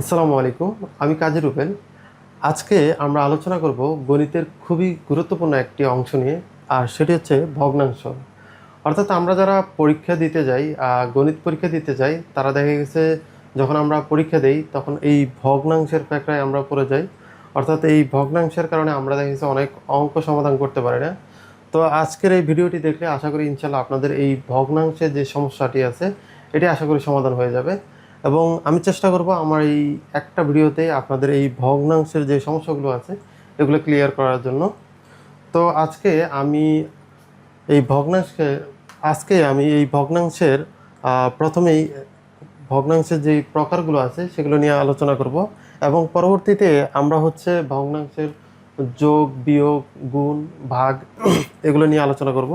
আসসালামু আলাইকুম, আমি কাজী রুবেল। আজকে আমরা আলোচনা করব গণিতের খুবই গুরুত্বপূর্ণ একটি অংশ নিয়ে, আর সেটি হচ্ছে ভগ্নাংশ। অর্থাৎ আমরা যারা পরীক্ষা দিতে যাই গণিত পরীক্ষা দিতে যাই, তারা দেখা গেছে যখন আমরা পরীক্ষা দেই, তখন এই ভগ্নাংশের প্যাকড়ায় আমরা পড়ে যাই। অর্থাৎ এই ভগ্নাংশের কারণে আমরা দেখা গেছে অনেক অঙ্ক সমাধান করতে পারি না। তো আজকের এই ভিডিওটি দেখলে আশা করি ইনশাল্লাহ আপনাদের এই ভগ্নাংশের যে সমস্যাটি আছে, এটি আশা করি সমাধান হয়ে যাবে। এবং আমি চেষ্টা করব আমার এই একটা ভিডিওতে আপনাদের এই ভগ্নাংশের যে সমস্যাগুলো আছে, এগুলো ক্লিয়ার করার জন্য। তো আজকে আমি এই ভগ্নাংশকে, আজকে আমি এই ভগ্নাংশের প্রথমেই ভগ্নাংশের যেই প্রকারগুলো আছে, সেগুলো নিয়ে আলোচনা করব এবং পরবর্তীতে আমরা হচ্ছে ভগ্নাংশের যোগ, বিয়োগ, গুণ, ভাগ এগুলো নিয়ে আলোচনা করব।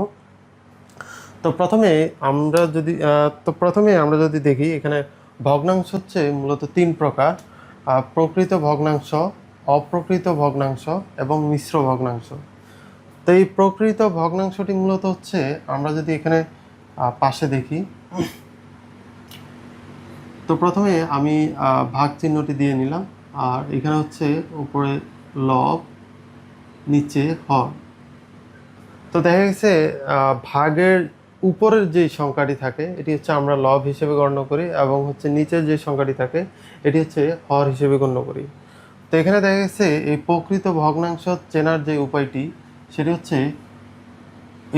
তো প্রথমে আমরা যদি তো প্রথমে আমরা যদি দেখি এখানে ভগ্নাংশ হচ্ছে মূলত তিন প্রকার প্রকৃত ভগ্নাংশ, অপ্রকৃত ভগ্নাংশ এবং মিশ্র ভগ্নাংশ। তো এই প্রকৃত ভগ্নাংশটি মূলত হচ্ছে, আমরা যদি এখানে পাশে দেখি। তো প্রথমে আমি ভাগ চিহ্নটি দিয়ে নিলাম। আর এখানে হচ্ছে উপরে লব, নিচে হর। তো দেখা গেছে ভাগের উপরের যে সংখ্যাটি থাকে, এটি হচ্ছে আমরা লব হিসেবে গণ্য করি এবং হচ্ছে নিচের যে সংখ্যাটি থাকে, এটি হচ্ছে হর হিসেবে গণ্য করি। তো এখানে দেখা গেছে এই প্রকৃত ভগ্নাংশ চেনার যে উপায়টি, সেটি হচ্ছে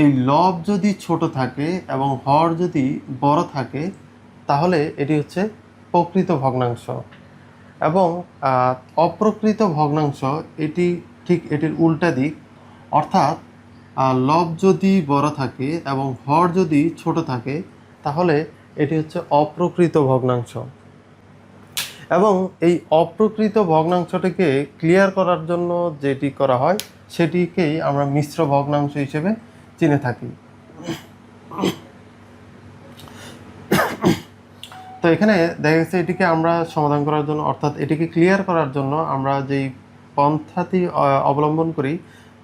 এই লব যদি ছোট থাকে এবং হর যদি বড় থাকে, তাহলে এটি হচ্ছে প্রকৃত ভগ্নাংশ। এবং অপ্রকৃত ভগ্নাংশ, এটি ঠিক এটির উল্টা দিক, অর্থাৎ আহ, লব যদি বড় থাকে এবং হর যদি ছোট থাকে তাহলে এটি হচ্ছে অপ্রকৃত ভগ্নাংশ। এবং এই অপ্রকৃত ভগ্নাংশটিকে ক্লিয়ার করার জন্য যেটি করা হয় সেটিকেই আমরা মিশ্র ভগ্নাংশ হিসেবে চিনে থাকি। তো এখানে দেখা গেছে এটিকে আমরা সমাধান করার জন্য অর্থাৎ এটিকে ক্লিয়ার করার জন্য আমরা যেই পন্থাটি অবলম্বন করি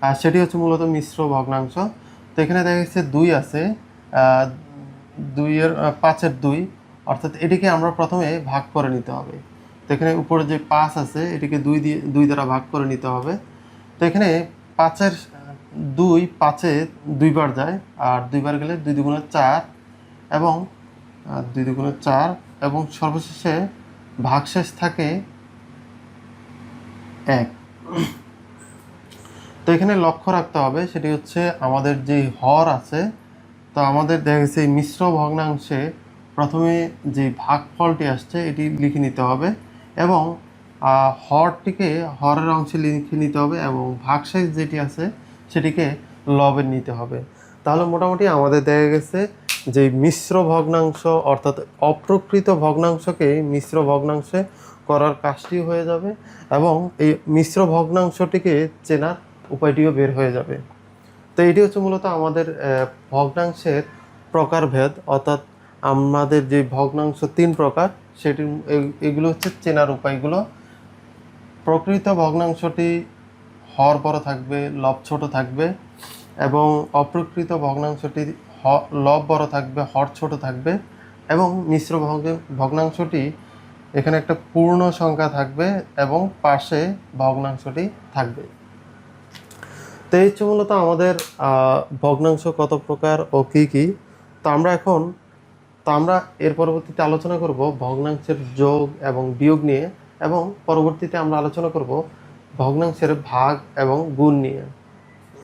আহ, সেটি হচ্ছে মূলত মিশ্র ভগ্নাংশ। তো এখানে দেখা যাচ্ছে দুই আছে দুইয়ের পাঁচের দুই। অর্থাৎ এটিকে আমরা প্রথমে ভাগ করে নিতে হবে। তো এখানে উপরে যে পাঁচ আছে এটিকে দুই দিয়ে দুই দ্বারা ভাগ করে নিতে হবে। তো এখানে পাঁচের দুই পাঁচে দুইবার যায় আর দুইবার গেলে দুই দুগুণে চার এবং দুই দুগুণে চার এবং সর্বশেষে ভাগশেষ থাকে এক। তো এখানে লক্ষ্য রাখতে হবে, সেটি হচ্ছে আমাদের যে হর আছে, তো আমাদের দেখা গেছে মিশ্র ভগ্নাংশে প্রথমে যে ভাগফলটি আসছে, এটি লিখে নিতে হবে এবং হরটিকে, হরের অংশে লিখে নিতে হবে এবং ভাগশেষ যেটি আছে, সেটিকে লবে নিতে হবে। তাহলে মোটামুটি আমাদের দেখা গেছে যে মিশ্র ভগ্নাংশ, অর্থাৎ অপ্রকৃত ভগ্নাংশকে মিশ্র ভগ্নাংশে করার কাজটি হয়ে যাবে এবং এই মিশ্র ভগ্নাংশটিকে চেনার উপায়টিও বের হয়ে যাবে। তো এটি হচ্ছে মূলত আমাদের ভগ্নাংশের প্রকারভেদ, অর্থাৎ আমাদের যে ভগ্নাংশ তিন প্রকার সেটির এ- এগুলো হচ্ছে চেনার উপায়গুলো। প্রকৃত ভগ্নাংশটি হর বড় থাকবে, লব ছোট থাকবে, এবং অপ্রকৃত ভগ্নাংশটি লব বড় থাকবে, হর ছোট থাকবে, এবং মিশ্র ভগ্ন- ভগ্নাংশটি এখানে একটা পূর্ণ সংখ্যা থাকবে এবং পাশে ভগ্নাংশটি থাকবে। তো এই হচ্ছে মূলত আমাদের ভগ্নাংশ কত প্রকার ও কী কী? তো আমরা এখন, তো আমরা এর পরবর্তীতে আলোচনা করব ভগ্নাংশের যোগ এবং বিয়োগ নিয়ে এবং পরবর্তীতে আমরা আলোচনা করব ভগ্নাংশের ভাগ এবং গুণ নিয়ে।